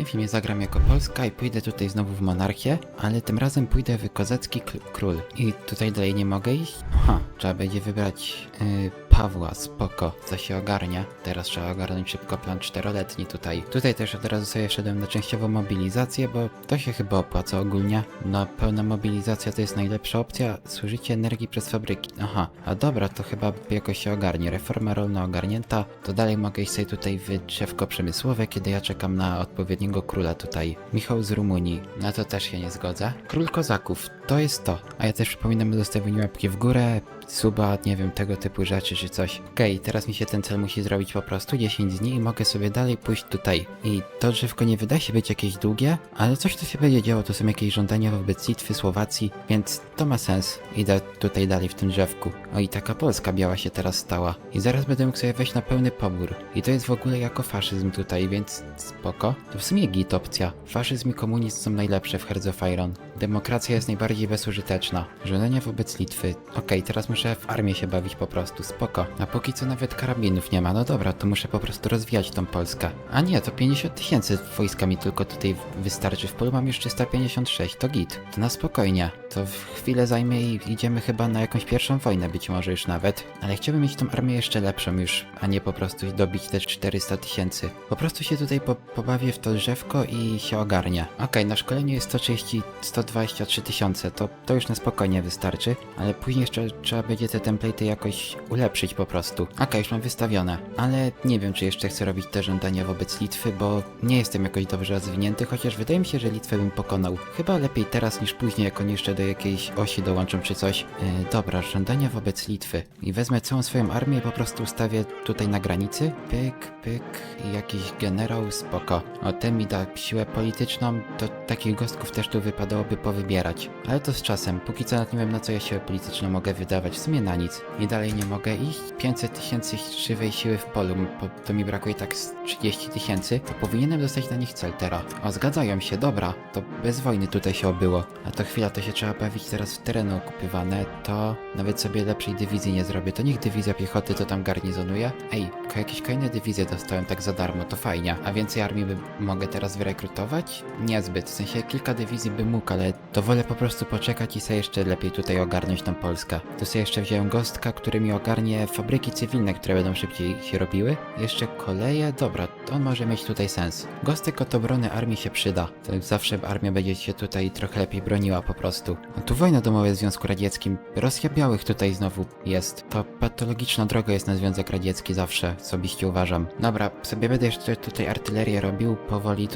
tym filmie zagram jako Polska i pójdę tutaj znowu w monarchię, ale tym razem pójdę w kozacki król. I tutaj dalej nie mogę iść? Aha, trzeba będzie wybrać yy, Pawła, spoko, co się ogarnia. Teraz trzeba ogarnąć szybko plan czteroletni tutaj. Tutaj też od razu sobie wszedłem na częściową mobilizację, bo to się chyba opłaca ogólnie. No, pełna mobilizacja to jest najlepsza opcja, zużycie energii przez fabryki. Aha, a dobra, to chyba jakoś się ogarnie. Reforma rolna ogarnięta, to dalej mogę iść sobie tutaj w drzewko przemysłowe, kiedy ja czekam na odpowiedniego króla tutaj. Michał z Rumunii. Na to też się nie zgodzę. Król Kozaków, to jest to. A ja też przypominam o zostawieniu łapki w górę, suba, nie wiem, tego typu rzeczy czy coś. Okej, teraz mi się ten cel musi zrobić po prostu 10 dni i mogę sobie dalej pójść tutaj. I to drzewko nie wydaje się być jakieś długie, ale coś tu się będzie działo, to są jakieś żądania wobec Litwy, Słowacji, więc to ma sens. Idę tutaj dalej w tym drzewku. O i taka Polska biała się teraz stała. I zaraz będę mógł sobie wejść na pełny pobór. I to jest w ogóle jako faszyzm tutaj, więc spoko. To w sumie git opcja. Faszyzm i komunizm są najlepsze w of Iron. Demokracja jest najbardziej bezużyteczna. Żądania wobec Litwy. Okej, teraz muszę w armię się bawić po prostu, spoko. A póki co nawet karabinów nie ma, no dobra, to muszę po prostu rozwijać tą Polskę. A nie, to 50 tysięcy wojska mi tylko tutaj wystarczy. W polu mam już 356, to git. To na spokojnie. To w chwilę zajmie i idziemy chyba na jakąś pierwszą wojnę, być może już nawet. Ale chciałbym mieć tą armię jeszcze lepszą już, a nie po prostu dobić te 400 tysięcy. Po prostu się tutaj po pobawię w to drzewko i się ogarnia. Okej, na szkoleniu jest 130, 123 tysiące, to, to już na spokojnie wystarczy, ale później jeszcze trzeba będzie te template'y jakoś ulepszyć po prostu. Okej, już mam wystawione, ale nie wiem, czy jeszcze chcę robić te żądania wobec Litwy, bo nie jestem jakoś dobrze rozwinięty, chociaż wydaje mi się, że Litwę bym pokonał. Chyba lepiej teraz niż później, jak oni jeszcze do jakiejś osi dołączą czy coś. Yy, dobra, żądania wobec Litwy. I wezmę całą swoją armię i po prostu ustawię tutaj na granicy. Pyk, pyk jakiś generał, spoko. O, ten mi da siłę polityczną, to takich gostków też tu wypadałoby powybierać. Ale to z czasem, póki co nawet nie wiem na co ja siłę polityczną mogę wydawać, sumie na nic. I dalej nie mogę iść. 500 tysięcy żywej siły w polu, bo to mi brakuje tak z 30 tysięcy, to powinienem dostać na nich cel teraz. O, zgadzają się, dobra, to bez wojny tutaj się obyło. A to chwila, to się trzeba bawić teraz w tereny okupywane, to nawet sobie lepszej dywizji nie zrobię. To niech dywizja piechoty to tam garnizonuje. Ej, jakieś kolejne dywizje dostałem tak za darmo, to fajnie. A więcej armii by mogę teraz wyrekrutować? Niezbyt, w sensie kilka dywizji bym mógł, ale to wolę po prostu poczekać i sobie jeszcze lepiej tutaj ogarnąć tą Polskę. To sobie jeszcze wziąłem gostka, który mi ogarnie fabryki cywilne, które będą szybciej się robiły. Jeszcze koleje, dobra, on może mieć tutaj sens. Gostek od obrony armii się przyda. To zawsze armia będzie się tutaj trochę lepiej broniła po prostu. A tu wojna domowa w Związku Radzieckim. Rosja Białych tutaj znowu jest. To patologiczna droga jest na Związek Radziecki zawsze, osobiście uważam. Dobra, sobie będę jeszcze tutaj artylerię robił, powoli tutaj